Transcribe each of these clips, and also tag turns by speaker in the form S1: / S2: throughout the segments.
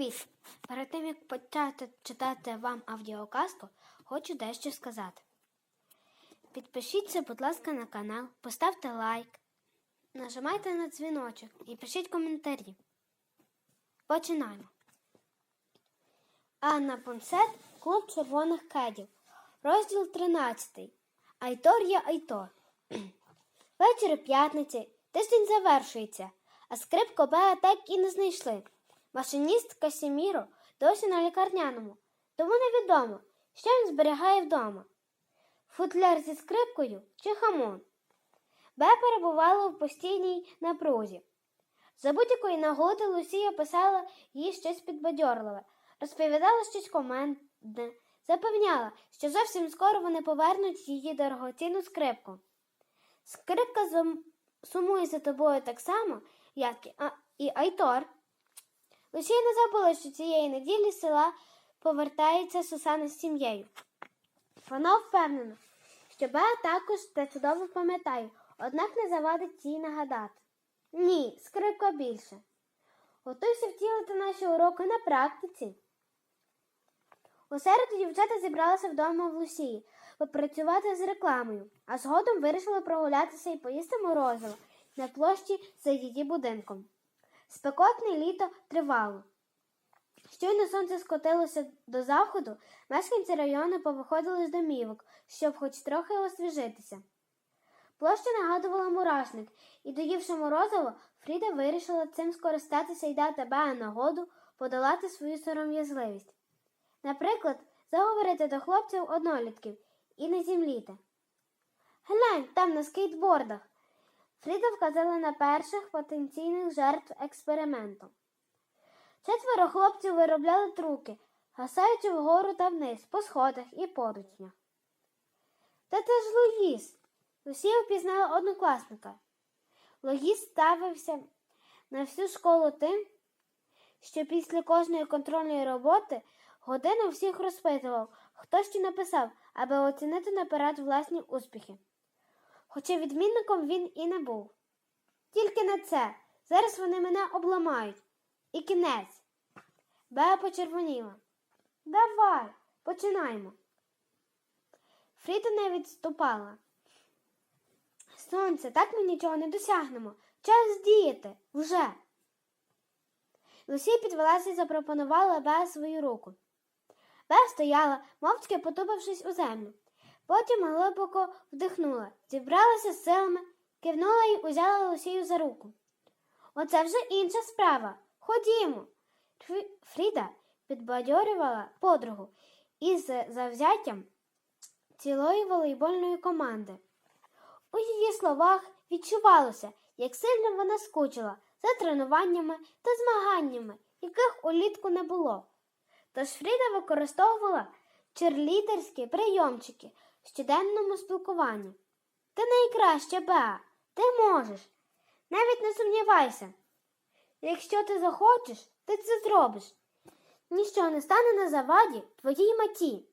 S1: Привіт! Перед тим як почати читати вам аудіоказку, хочу дещо сказати. Підпишіться, будь ласка, на канал, поставте лайк, нажимайте на дзвіночок і пишіть коментарі. Починаємо. Анна Понсет, клуб червоних кедів. Розділ 13. Айтор є Айтор. Ввечері п'ятниці тиждень завершується, а скрипку Беа так і не знайшли. Машиніст Касіміро досі на лікарняному, тому невідомо, що він зберігає вдома. Футляр зі скрипкою чи хамон. Бе перебувала в постійній напрузі. За будь-якої нагоди Лусія писала їй щось підбадьорливе, розповідала щось командне, запевняла, що зовсім скоро вони повернуть її дорогоцінну скрипку. Скрипка сумує за тобою так само, як і Айтор. Лусія не забула, що цієї неділі села повертається Сусана з сім'єю. Вона впевнена, що Беа також це чудово пам'ятає, однак не завадить їй нагадати. Ні, скрипка більше. Готуйся втілити наші уроки на практиці. У середу дівчата зібралися вдома в Лусії попрацювати з рекламою, а згодом вирішили прогулятися і поїсти морозиво на площі за її будинком. Спекотне літо тривало. Щойно сонце скотилося до заходу, мешканці району повиходили з домівок, щоб хоч трохи освіжитися. Площа нагадувала мурашник, і, доївши морозиво, Фріда вирішила цим скористатися і дати Беа нагоду подолати свою сором'язливість. Наприклад, заговорити до хлопців однолітків і не зімліти. Глянь, там на скейтбордах. Фріда вказала на перших потенційних жертв експерименту. Четверо хлопців виробляли труки, гасаючи вгору та вниз, по сходах і поручнях. Та це ж Луїс. Лусія впізнала однокласника. Луїс ставився на всю школу тим, що після кожної контрольної роботи годину всіх розпитував, хто що написав, аби оцінити наперед власні успіхи. Хоча відмінником він і не був. Тільки на це. Зараз вони мене обламають. І кінець. Беа почервоніла. Давай, починаємо. Фріда не відступала. Сонце, так ми нічого не досягнемо. Час діяти вже. Лусія підвелася і запропонувала Беа свою руку. Беа стояла, мовчки потупившись у землю. Потім глибоко вдихнула, зібралася з силами, кивнула і узяла Лусію за руку. Оце вже інша справа. Ходімо. Фріда підбадьорювала подругу із завзяттям цілої волейбольної команди. У її словах відчувалося, як сильно вона скучила за тренуваннями та змаганнями, яких улітку не було. Тож Фріда використовувала черлідерські прийомчики щоденному спілкуванні. Ти найкраща, Беа, ти можеш. Навіть не сумнівайся. Якщо ти захочеш, ти це зробиш. Ніщо не стане на заваді твоїй меті.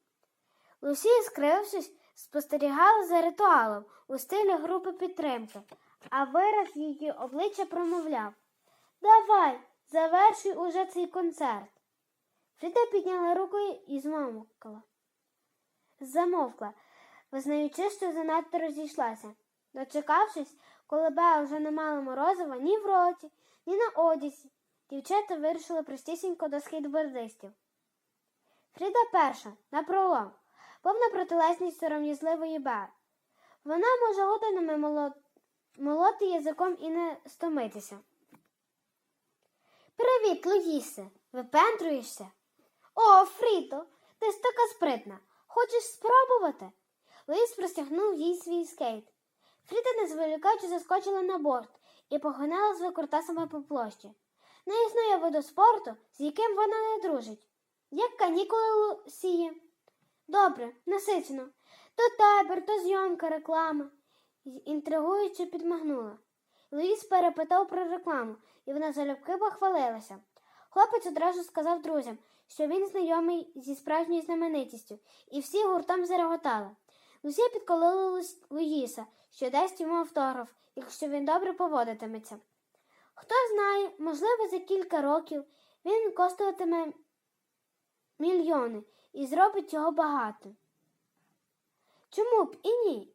S1: Лусія, скривившись, спостерігала за ритуалом у стилі групи підтримки, а вираз її обличчя промовляв Давай, завершуй уже цей концерт. Фріда підняла руку і змовкла. Замовкла, визнаючи, що занадто розійшлася. Дочекавшись, коли Беа вже не мала морозива ні в роті, ні на одязі, дівчата вирішили простісінько до скейтбордистів. Фріда перша, на пролом, повна протилежність сором'язливої Беа. Вона може годинами моло... молоти язиком і не стомитися. Привіт, Луїсе! Випендрюєшся? О, Фріто, ти ж така спритна. Хочеш спробувати? Луїс простягнув їй свій скейт. Фріда, не зволікаючи, заскочила на борт і погнала з викрутасами по площі. Не існує виду спорту, з яким вона не дружить. Як канікули Лусіє. Добре, насичено. То табір, то зйомка, реклама. Інтригуючи підмагнула. Луїс перепитав про рекламу, і вона залюбки похвалилася. Хлопець одразу сказав друзям, що він знайомий зі справжньою знаменитістю, і всі гуртом зареготали. Лусія підколола Лус- Луїса, що дасть йому автограф, якщо він добре поводитиметься. Хто знає, можливо, за кілька років Він коштуватиме мільйони і зробить його багато. Чому б і ні?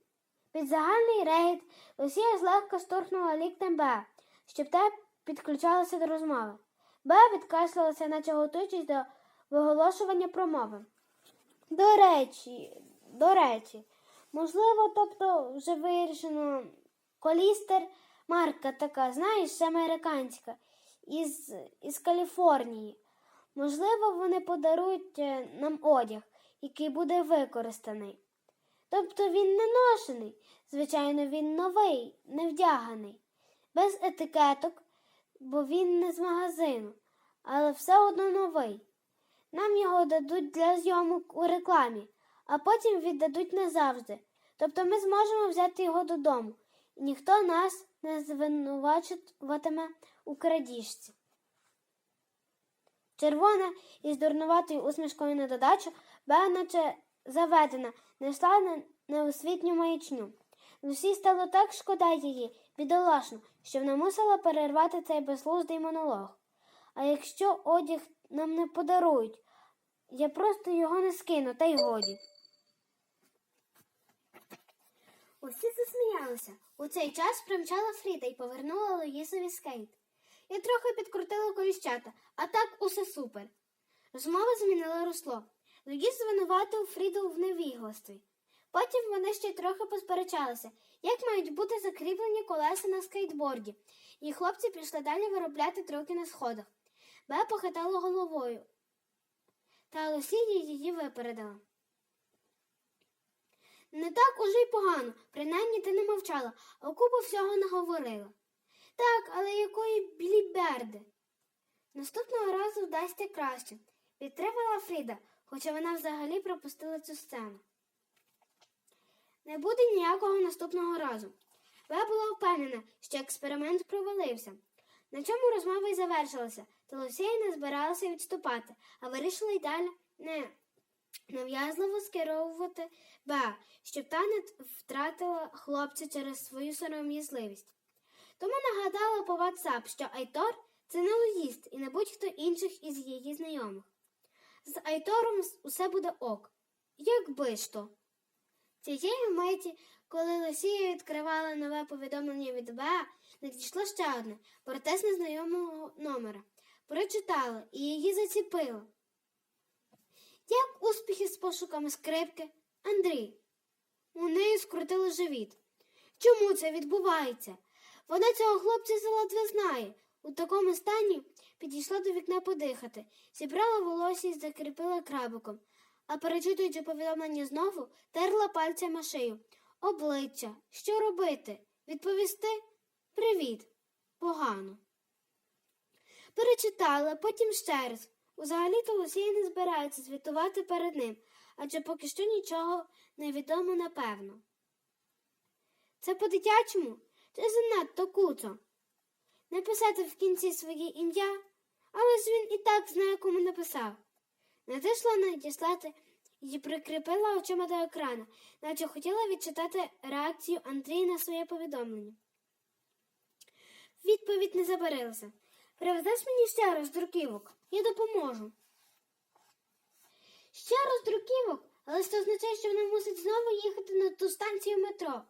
S1: Під загальний рейд Росія злегка штурхнула ліктем Б, щоб те підключалося до розмови. Б відкашлялася, наче готуючись до виголошування промови. До речі, до речі, можливо, тобто вже вирішено колістер, марка така, знаєш, американська, із, із Каліфорнії. Можливо, вони подарують е, нам одяг, який буде використаний. Тобто він не ношений, звичайно, він новий, не вдяганий, без етикеток, бо він не з магазину, але все одно новий. Нам його дадуть для зйомок у рекламі, а потім віддадуть назавжди. Тобто ми зможемо взяти його додому, і ніхто нас не звинувачуватиме у крадіжці. Червона із дурнуватою усмішкою на додачу, Беа, наче заведена, не на неосвітню маячню. Лусі стало так шкода її, бідолашно, що вона мусила перервати цей безглуздий монолог. А якщо одяг нам не подарують, я просто його не скину, та й годі. Усі засміялися. У цей час примчала Фріда і повернула Луїсові скейт. Я трохи підкрутила коліщата, а так усе супер. Розмова змінила русло. Луїс звинуватив Фріду в невігластві. Потім вони ще трохи посперечалися, як мають бути закріплені колеса на скейтборді, і хлопці пішли далі виробляти трюки на сходах. Бе похитала головою, та Лусія її випередила. Не так уже й погано, принаймні ти не мовчала, а купу всього наговорила. Так, але якої біліберди? Наступного разу вдасться краще, підтримала Фріда, хоча вона взагалі пропустила цю сцену. Не буде ніякого наступного разу. Ве була впевнена, що експеримент провалився. На чому розмова й завершилася, та Лусія не збиралася відступати, а вирішила й далі не нав'язливо скеровувати Беа, щоб та не втратила хлопця через свою сором'язливість. Тому нагадала по WhatsApp, що Айтор це не логіст і не будь-хто інших із її знайомих. З Айтором усе буде ок. Якби ж то. Цієї миті, коли Лосія відкривала нове повідомлення від Беа, надійшло ще одне проте з незнайомого номера. Прочитала і її заціпило. Як успіхи з пошуками скрипки? Андрій. У неї скрутило живіт. Чому це відбувається? Вона цього хлопця заледве знає. У такому стані підійшла до вікна подихати, зібрала волосся і закріпила крабиком, а перечитуючи повідомлення знову, терла пальцями шию. Обличчя. Що робити? Відповісти? Привіт. Погано. Перечитала, потім ще раз. Взагалі-то Лусія не збирається звітувати перед ним, адже поки що нічого не відомо напевно. Це по-дитячому? Це занадто куцо. Написати в кінці своє ім'я, але ж він і так знає, кому написав. Надійшла надіслати і прикріпила очима до екрану, наче хотіла відчитати реакцію Андрія на своє повідомлення. Відповідь не забарилася. Привезеш мені ще раз друківок, я допоможу. Ще раз друківок, але це означає, що вона мусить знову їхати на ту станцію метро,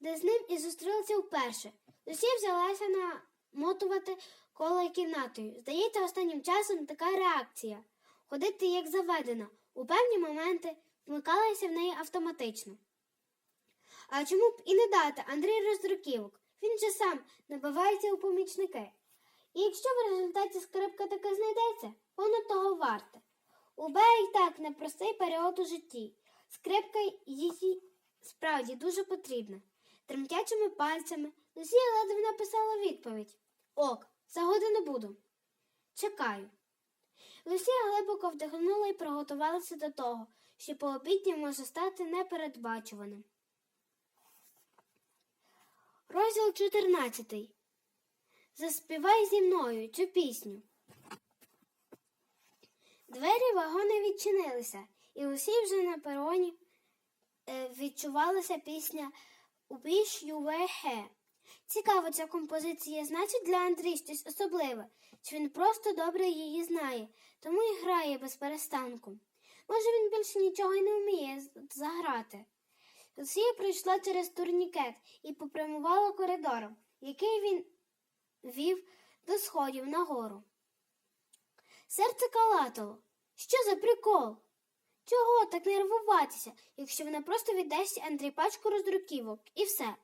S1: де з ним і зустрілася вперше. Лусія взялася намотувати коло кімнатою. Здається, останнім часом така реакція ходити як заведена. У певні моменти вмикалася в неї автоматично. А чому б і не дати Андрій роздруківок? Він же сам набивається у помічники. І якщо в результаті скрипка таки знайдеться, воно того варте. У й так непростий період у житті. Скрипка їй справді дуже потрібна. Тремтячими пальцями Лусія ледве написала відповідь. Ок, за годину буду. Чекаю. Лусія глибоко вдихнула і приготувалася до того, що пообідня може стати непередбачуваним. Розділ 14. Заспівай зі мною цю пісню. Двері вагони відчинилися, і усі вже на пероні е, відчувалася пісня «Wish you were here». Цікаво, ця композиція значить для Андрій щось особливе. чи він просто добре її знає, тому і грає без перестанку. Може, він більше нічого й не вміє заграти. Лусія пройшла через турнікет і попрямувала коридором, який він вів до сходів нагору. Серце калатало. Що за прикол? Чого так нервуватися, якщо вона просто віддасть Андрій пачку роздруківок і все?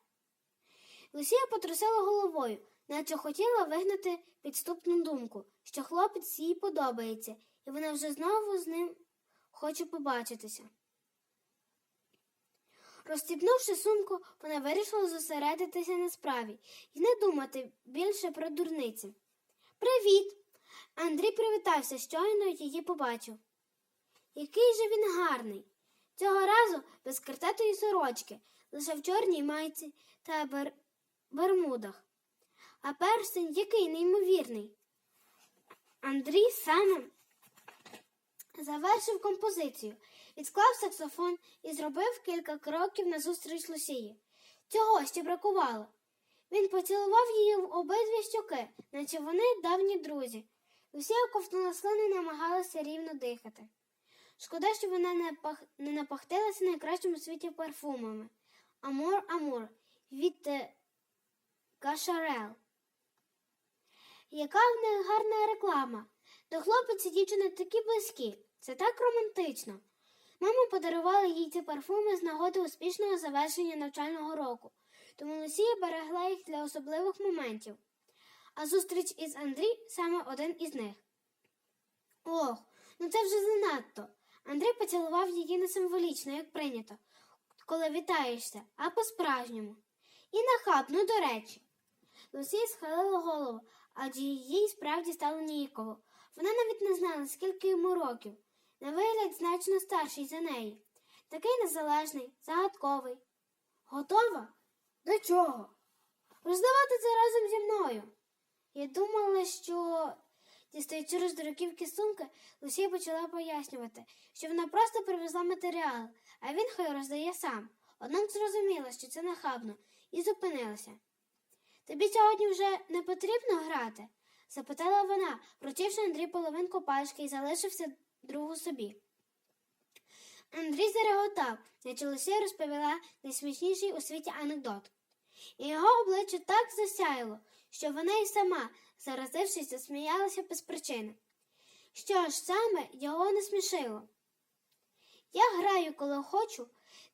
S1: Лусія потрусила головою, наче хотіла вигнати підступну думку, що хлопець їй подобається, і вона вже знову з ним хоче побачитися. Розстібнувши сумку, вона вирішила зосередитися на справі і не думати більше про дурниці. Привіт! Андрій привітався, щойно її побачив. Який же він гарний. Цього разу без картатої сорочки, лише в чорній майці та бер... бермудах. А перстень який неймовірний. Андрій саме завершив композицію, відклав саксофон і зробив кілька кроків назустріч Лусії. Цього ще бракувало. Він поцілував її в обидві щоки, наче вони давні друзі. Лусія ковтнула слину і намагалася рівно дихати. Шкода, що вона не, пах... не напахтилася найкращим у світі парфумами. Амор Амор від е, Гашарел. Яка в них гарна реклама. До хлопець і дівчина такі близькі. Це так романтично. Мама подарувала їй ці парфуми з нагоди успішного завершення навчального року, тому Лусія берегла їх для особливих моментів. А зустріч із Андрій саме один із них. Ох, ну це вже занадто. Андрій поцілував її не символічно, як прийнято, коли вітаєшся, а по-справжньому. І нахабно, до речі. Лусія схилила голову, адже їй справді стало ніяково. Вона навіть не знала, скільки йому років. На вигляд значно старший за неї. Такий незалежний, загадковий. Готова? До чого? Роздавати це разом зі мною. Я думала, що, дістаючи роздороківки сумки, Лусія почала пояснювати, що вона просто привезла матеріал, а він хай роздає сам. Однак зрозуміла, що це нахабно, і зупинилася. Тобі сьогодні вже не потрібно грати? запитала вона, вручивши Андрій половинку пачки і залишився другу собі. Андрій зареготав, наче Лусія розповіла найсмішніший у світі анекдот. І його обличчя так засяяло, що вона й сама, заразившись, засміялася без причини. Що ж саме його не смішило? Я граю, коли хочу,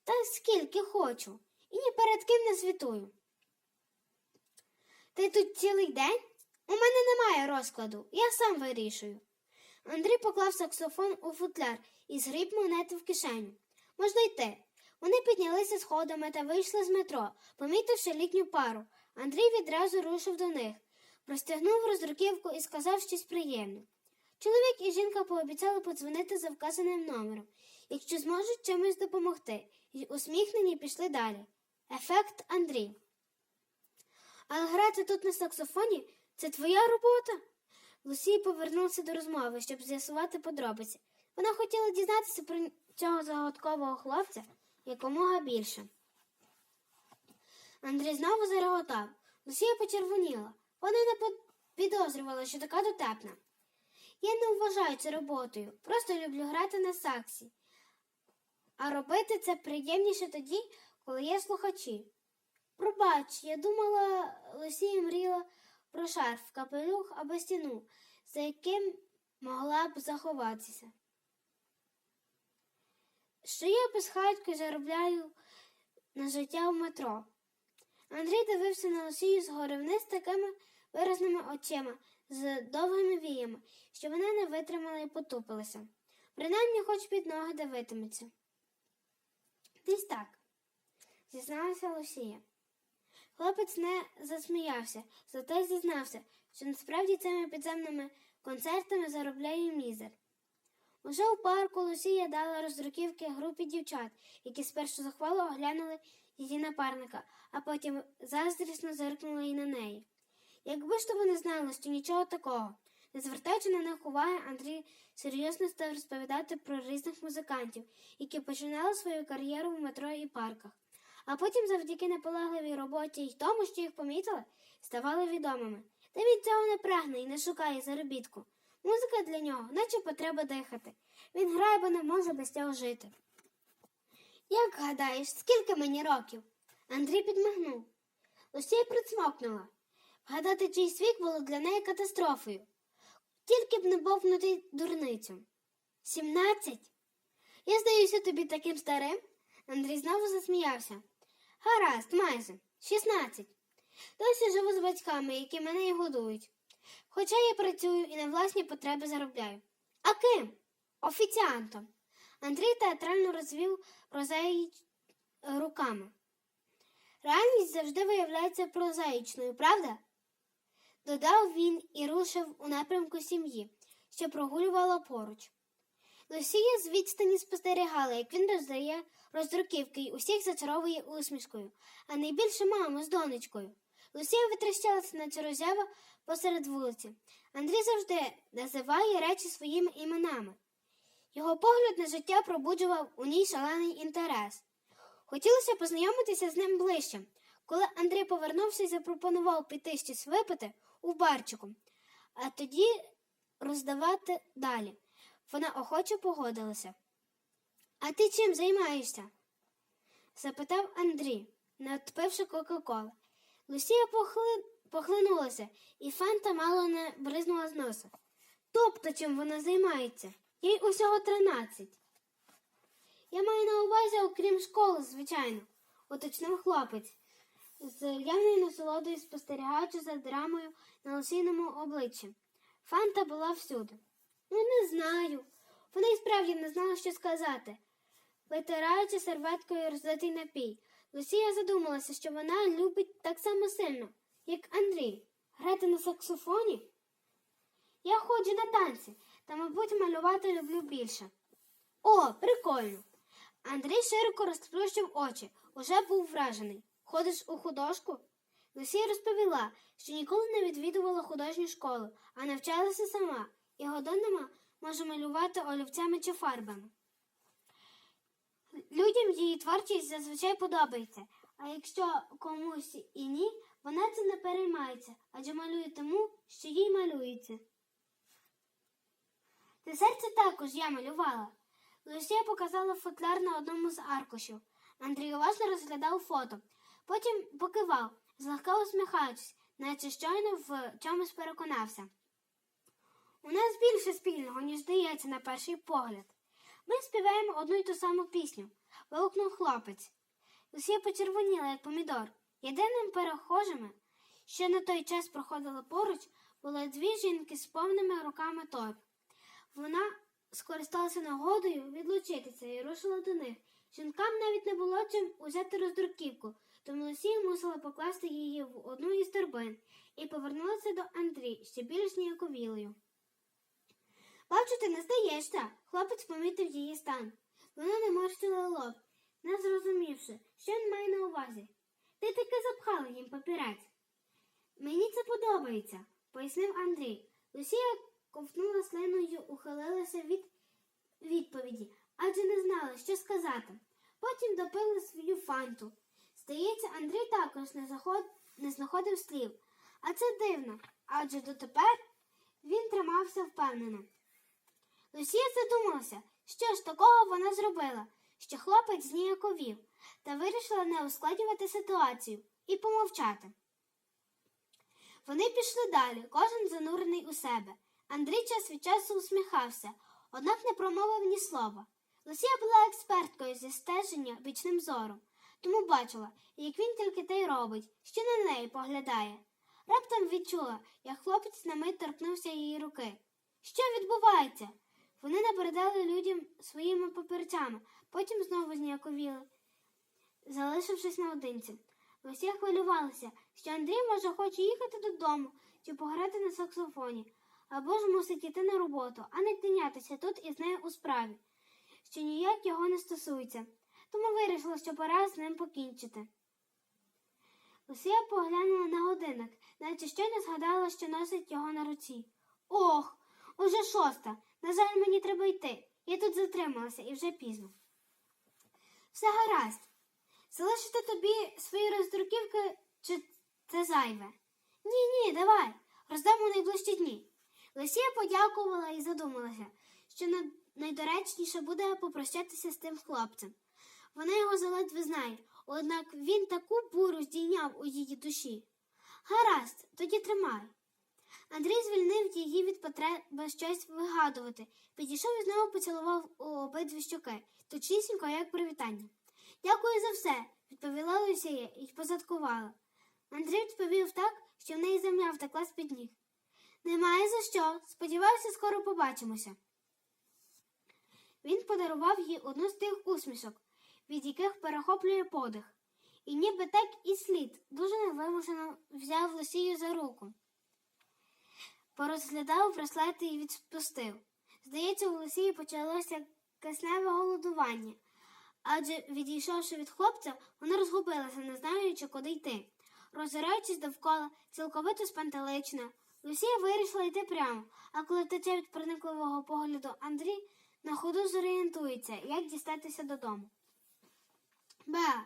S1: та скільки хочу, і ні перед ким не звітую. Ти тут цілий день? У мене немає розкладу, я сам вирішую. Андрій поклав саксофон у футляр і згріб монети в кишеню. Можна йти. Вони піднялися сходами та вийшли з метро, помітивши літню пару. Андрій відразу рушив до них, простягнув роздруківку і сказав щось приємне. Чоловік і жінка пообіцяли подзвонити за вказаним номером, якщо зможуть чимось допомогти, і усміхнені пішли далі. Ефект Андрій. Але грати тут на саксофоні це твоя робота? Лусій повернувся до розмови, щоб з'ясувати подробиці. Вона хотіла дізнатися про цього загадкового хлопця якомога більше. Андрій знову зареготав. Лусія почервоніла. Вона не підозрювала, що така дотепна. Я не вважаю це роботою, просто люблю грати на саксі. А робити це приємніше тоді, коли є слухачі. Пробач, я думала, Лусія мріяла про шарф, капелюх або стіну, за яким могла б заховатися. Що я безхатько заробляю на життя в метро. Андрій дивився на Лусію згори вниз такими виразними очима, з довгими віями, що вона не витримала і потупилася. Принаймні хоч під ноги дивитиметься. Десь так, зізналася Лусія. Хлопець не засміявся, зате зізнався, що насправді цими підземними концертами заробляє мізер. Уже у парку Лусія дала роздруківки групі дівчат, які спершу захвало оглянули її напарника, а потім заздрісно зиркнули і на неї. Якби ж то вони знали, що нічого такого. Не звертаючи на них уваги, Андрій серйозно став розповідати про різних музикантів, які починали свою кар'єру в метро і парках, а потім, завдяки наполегливій роботі і тому, що їх помітили, ставали відомими. Та від цього не прагне і не шукає заробітку. Музика для нього, наче потреба дихати. Він грає, бо не може без цього жити. Як гадаєш, скільки мені років? Андрій підмигнув. Лусія прицмокнула. Вгадати чийсь вік було для неї катастрофою. Тільки б не бовнути дурницю. Сімнадцять? Я здаюся тобі таким старим? Андрій знову засміявся. Гаразд, майже. Шістнадцять. Досі живу з батьками, які мене і годують. Хоча я працюю і на власні потреби заробляю. А ким? Офіціантом. Андрій театрально розвів прозаїч руками. Реальність завжди виявляється прозаїчною, правда? Додав він і рушив у напрямку сім'ї, що прогулювала поруч. Лусія з відстані спостерігала, як він роздає роздруківки й усіх зачаровує усмішкою, а найбільше маму з донечкою. Лусія витріщалася на цю роззяву посеред вулиці. Андрій завжди називає речі своїми іменами. Його погляд на життя пробуджував у ній шалений інтерес. Хотілося познайомитися з ним ближче, коли Андрій повернувся і запропонував піти щось випити у барчику, а тоді роздавати далі. Вона охоче погодилася. А ти чим займаєшся? запитав Андрій, надпивши Кока-Кола. Лусія похли... похлинулася, і фанта мало не бризнула з носа. Тобто чим вона займається? Їй усього тринадцять. Я маю на увазі, окрім школи, звичайно, уточнив хлопець, з явною насолодою спостерігаючи за драмою на лосійному обличчі. Фанта була всюди. Ну, не знаю. Вона й справді не знала, що сказати. Витираючи серветкою розлитий напій, Лусія задумалася, що вона любить так само сильно, як Андрій, грати на саксофоні. Я ходжу на танці, та, мабуть, малювати люблю більше. О, прикольно. Андрій широко розплющив очі, уже був вражений. Ходиш у художку? Лусія розповіла, що ніколи не відвідувала художню школу, а навчалася сама і годинами може малювати олівцями чи фарбами. Людям її творчість зазвичай подобається, а якщо комусь і ні, вона це не переймається, адже малює тому, що їй малюється. Те серце також я малювала. Лусія показала футляр на одному з аркушів. Андрій уважно розглядав фото, потім покивав, злегка усміхаючись, наче щойно в чомусь переконався. У нас більше спільного, ніж здається на перший погляд. Ми співаємо одну й ту саму пісню, вигукнув хлопець. Лусія почервоніла, як помідор. Єдиним перехожими, що на той час проходили поруч, були дві жінки з повними руками торб. Вона скористалася нагодою відлучитися і рушила до них. Жінкам навіть не було чим узяти роздруківку, тому Лусія мусила покласти її в одну із торбин і повернулася до Андрій ще більш ніяковілою. Бачу, ти не здаєшся. Хлопець помітив її стан. Вона не морщила лоб, не зрозумівши, що він має на увазі. Ти таки запхала їм папірець. Мені це подобається, пояснив Андрій. Лусія ковтнула слиною, ухилилася від відповіді, адже не знала, що сказати. Потім допила свою фанту. Здається, Андрій також не, заход... не знаходив слів. А це дивно, адже дотепер він тримався впевнено. Лусія задумалася, що ж такого вона зробила, що хлопець зніяковів, та вирішила не ускладнювати ситуацію і помовчати. Вони пішли далі, кожен занурений у себе. Андрій час від часу усміхався, однак не промовив ні слова. Лусія була експерткою зі стеження бічним зором, тому бачила, як він тільки те й робить, що на неї поглядає. Раптом відчула, як хлопець на мить торкнувся її руки. Що відбувається? Вони набридали людям своїми папірцями, потім знову зніяковіли, залишившись наодинці. Лусія хвилювалася, що Андрій може хоче їхати додому чи пограти на саксофоні, або ж мусить іти на роботу, а не тинятися тут із нею у справі, що ніяк його не стосується, тому вирішила, що пора з ним покінчити. Лусія поглянула на годинник, наче щойно згадала, що носить його на руці. Ох, уже шоста. На жаль, мені треба йти. Я тут затрималася і вже пізно. Все гаразд. Залишити тобі свої роздруківки чи це зайве? Ні, ні, давай. роздам у найближчі дні. Лисія подякувала і задумалася, що найдоречніше буде попрощатися з тим хлопцем. Вона його заледве знає, однак він таку буру здійняв у її душі. Гаразд, тоді тримай. Андрій звільнив її від потреби щось вигадувати, підійшов і знову поцілував у обидві щоки, точнісінько, як привітання. Дякую за все, відповіла Лусія і позадкувала. Андрій відповів так, що в неї земля втекла з під ніг. Немає за що. Сподіваюся, скоро побачимося. Він подарував їй одну з тих усмішок, від яких перехоплює подих, і ніби так і слід дуже невимушено взяв Лусію за руку. Порозглядав браслети і відпустив. Здається, у Лусії почалося кисневе голодування, адже, відійшовши від хлопця, вона розгубилася, не знаючи, куди йти. Роззираючись довкола, цілковито спантелична, Лусія вирішила йти прямо, а коли втече від проникливого погляду Андрій, на ходу зорієнтується, як дістатися додому. Ба,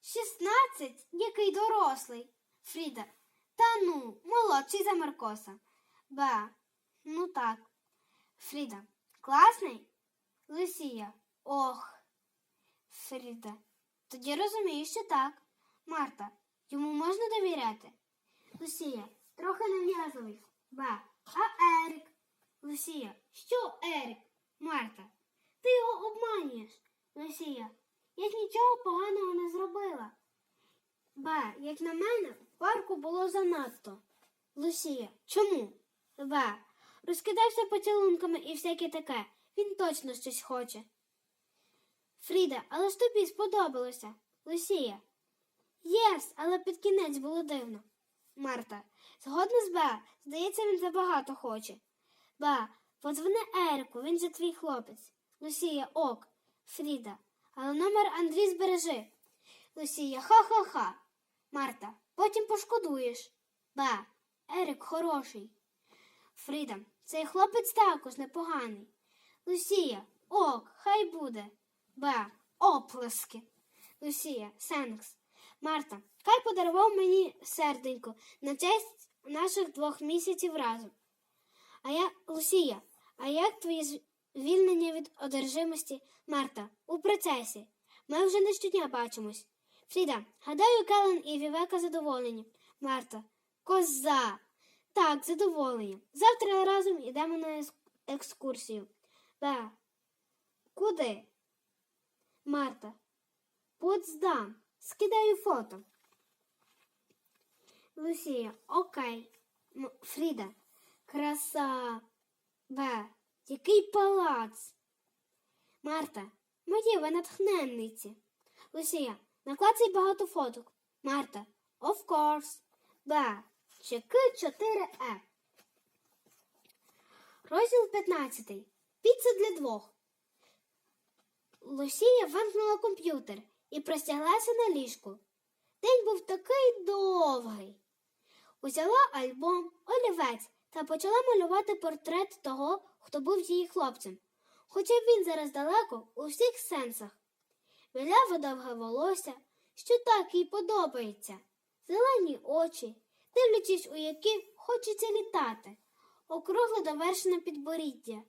S1: шістнадцять? Який дорослий. Фріда. Та ну, молодший за Маркоса. Ба, ну так. Фріда. Класний? Лисія. Ох. Фріда. Тоді розумію, що так. Марта. Йому можна довіряти? Лусія. Трохи нав'язливий. Ба. А Ерик? Лусія. Що Ерик? Марта. Ти його обманюєш. Лусія. Я ж нічого поганого не зробила. Ба, як на мене, в парку було занадто. Лусія. Чому? Ба. Розкидався поцілунками і всяке таке. Він точно щось хоче. Фріда, але ж тобі сподобалося. Лусія. Єс, але під кінець було дивно. Марта. Згодна з Ба. Здається, він забагато хоче. Ба, подзвони Ерику, він же твій хлопець. Лусія, ок. Фріда. Але номер Андрій збережи. Лусія, ха-ха-ха. Марта, потім пошкодуєш. Ба, Ерик хороший. Фріда, цей хлопець також непоганий. Лусія, ок, хай буде. Ба, оплески. Лусія, Сенкс. Марта, Кай подарував мені серденько на честь наших двох місяців разом. А я, Лусія, а як твоє звільнення від одержимості, Марта, у процесі? Ми вже не щодня бачимось. Фріда, гадаю, Келен і Вівека задоволені. Марта, коза. Так, задоволені. Завтра разом йдемо на екскурсію. Б. Куди? Марта. Потсдам. Скидаю фото. Лусія. Окей. Фріда. Краса. Б. Який палац. Марта. Мої ви натхненниці. Лусія. Наклацай багато фоток. Марта. Of course. Б. Чеки 4Е. Розділ 15. Піца для двох. Лусія вимкнула комп'ютер і простяглася на ліжку. День був такий довгий. Узяла альбом, олівець та почала малювати портрет того, хто був її хлопцем. Хоча він зараз далеко у всіх сенсах. Біляве довге волосся, що так їй подобається, зелені очі, дивлячись, у які хочеться літати, округле довершене підборіддя.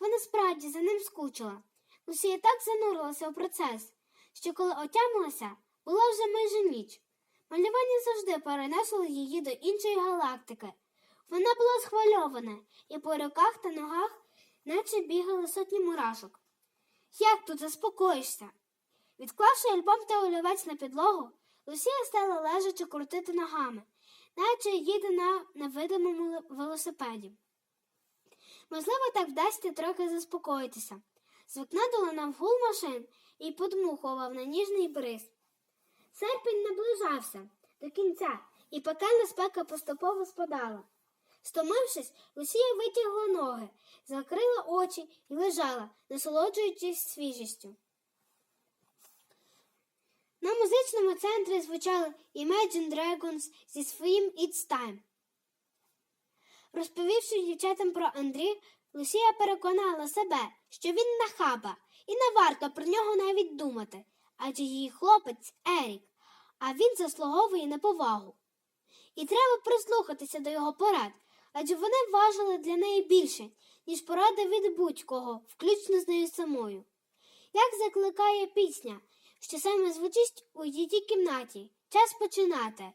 S1: Вона справді за ним скучила. Лусія так занурилася у процес, що коли отямилася, була вже майже ніч. Малювання завжди перенесло її до іншої галактики. Вона була схвильована, і по руках та ногах наче бігали сотні мурашок. Як тут заспокоїшся? Відклавши альбом та олівець на підлогу, Лусія стала лежачи крутити ногами, наче їде на невидимому велосипеді. Можливо, так вдасться трохи заспокоїтися. З вікна долинав гул машин і подмухував на ніжний бриз. Серпень наближався до кінця, і пекельна спека поступово спадала. Стомившись, Лусія витягла ноги, закрила очі і лежала, насолоджуючись свіжістю. На музичному центрі звучали Imagine Dragons зі своїм It's Time. Розповівши дівчатам про Андрі, Лусія переконала себе, що він нахаба, і не варто про нього навіть думати, адже її хлопець Ерік, а він заслуговує на повагу. І треба прислухатися до його порад, адже вони важили для неї більше, ніж порада від будь-кого, включно з нею самою. Як закликає пісня, що саме звучить у її кімнаті, час починати.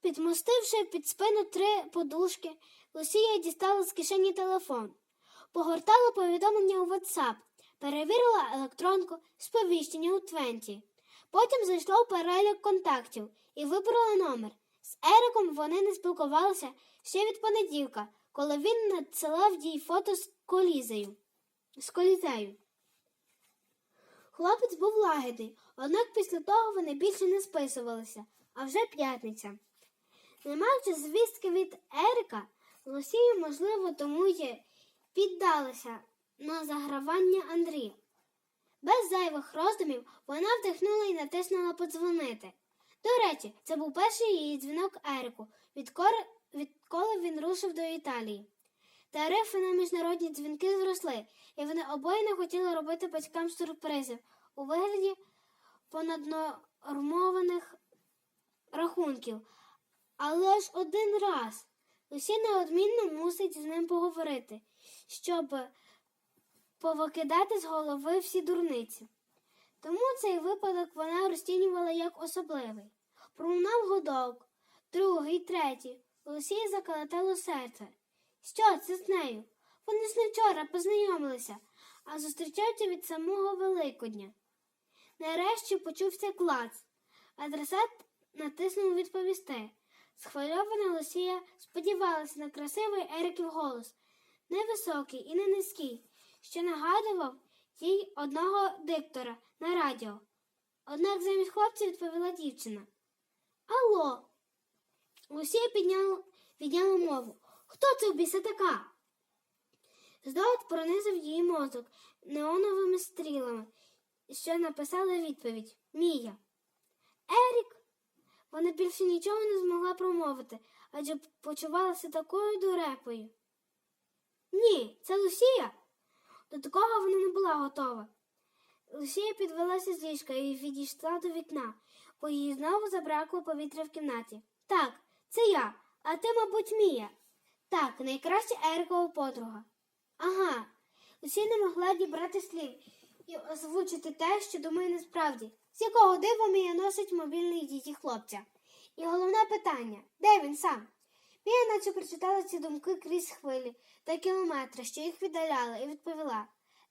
S1: Підмостивши під спину три подушки, Лусія дістала з кишені телефон, погортала повідомлення у WhatsApp, перевірила електронку сповіщення у Твенті. Потім зайшла у перелік контактів і вибрала номер. З Ериком вони не спілкувалися ще від понеділка, коли він надсилав їй фото з колізею. З колізею. Хлопець був лагідний, однак після того вони більше не списувалися, а вже п'ятниця. Не маючи звістки від Ерика, Лусія, можливо, тому й піддалася на загравання Андрія. Без зайвих роздумів вона вдихнула і натиснула подзвонити. До речі, це був перший її дзвінок Ерику, відколи він рушив до Італії. Тарифи на міжнародні дзвінки зросли, і вони обоє не хотіли робити батькам сюрпризів у вигляді понаднормованих рахунків. Але ж один раз усі неодмінно мусить з ним поговорити, щоб повикидати з голови всі дурниці. Тому цей випадок вона розцінювала як особливий. Пролунав годок, другий, третій. Олексій заколотало серце. Що це з нею? Вони ж не вчора познайомилися, а зустрічаються від самого Великодня. Нарешті почувся клац. Адресат натиснув відповісти. Схвильована Лусія сподівалася на красивий Ериків голос, невисокий і не низький, що нагадував їй одного диктора на радіо. Однак замість хлопця відповіла дівчина. Алло. Лусія підняла, підняла мову. Хто це в біса така? Здогад пронизав її мозок неоновими стрілами, що написала відповідь Мія. Ерік. Вона більше нічого не змогла промовити, адже почувалася такою дурепою. Ні, це Лусія. До такого вона не була готова. Лусія підвелася з ліжка і відійшла до вікна, бо їй знову забракло повітря в кімнаті. Так, це я, а ти, мабуть, Мія. Так, найкраща Ерикова подруга. Ага. Лусія не могла дібрати слів і озвучити те, що думає насправді, з якого дива Мія носить мобільний її хлопця. І головне питання де він сам? Мія наче прочитала ці думки крізь хвилі та кілометри, що їх віддаляли, і відповіла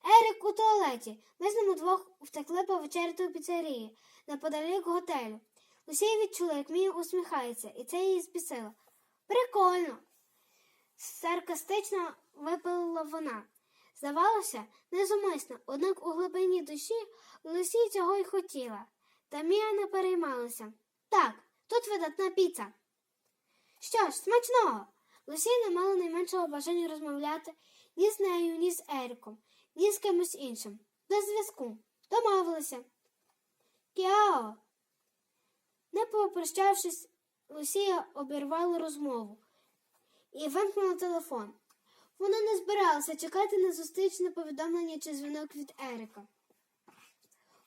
S1: Ерик у туалеті. Ми з ним удвох втекли повечеряти у піцерії неподалік готелю. Усі відчули, як Мія усміхається, і це її спісило. Прикольно. Саркастично випалила вона. Здавалося, незумисно, однак у глибині душі Лисі цього й хотіла. Та Мія не переймалася. Так, тут видатна піца. Що ж, смачного. Лусі не мала найменшого бажання розмовляти ні з нею, ні з Ериком, ні з кимось іншим. Без зв'язку. Домовилися. Кіао. Не попрощавшись, Лусія обірвала розмову і вимкнула телефон. Вона не збиралася чекати на зустрічне повідомлення чи дзвінок від Ерика.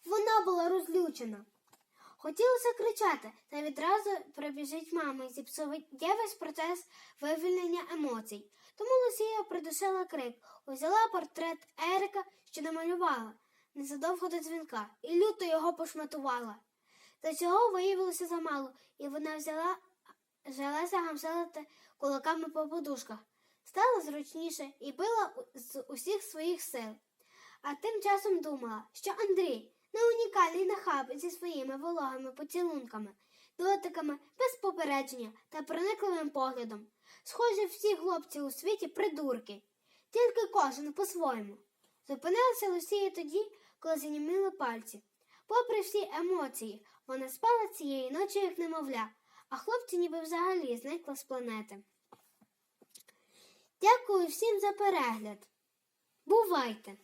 S1: Вона була розлючена. Хотілося кричати, та відразу прибіжить мама і зіпсує весь процес вивільнення емоцій. Тому Лусія придушила крик, узяла портрет Ерика, що намалювала незадовго до дзвінка, і люто його пошматувала. Та цього виявилося замало, і вона взяла взялася гамселити кулаками по подушках. Стало зручніше і била з усіх своїх сил. А тим часом думала, що Андрій не унікальний нахаб зі своїми вологими поцілунками, дотиками без попередження та проникливим поглядом. Схоже, всі хлопці у світі придурки, тільки кожен по-своєму. Зупинилася Лусія тоді, коли заніміли пальці. Попри всі емоції, вона спала цієї ночі, як немовля, а хлопці ніби взагалі зникли з планети. Дякую всім за перегляд. Бувайте!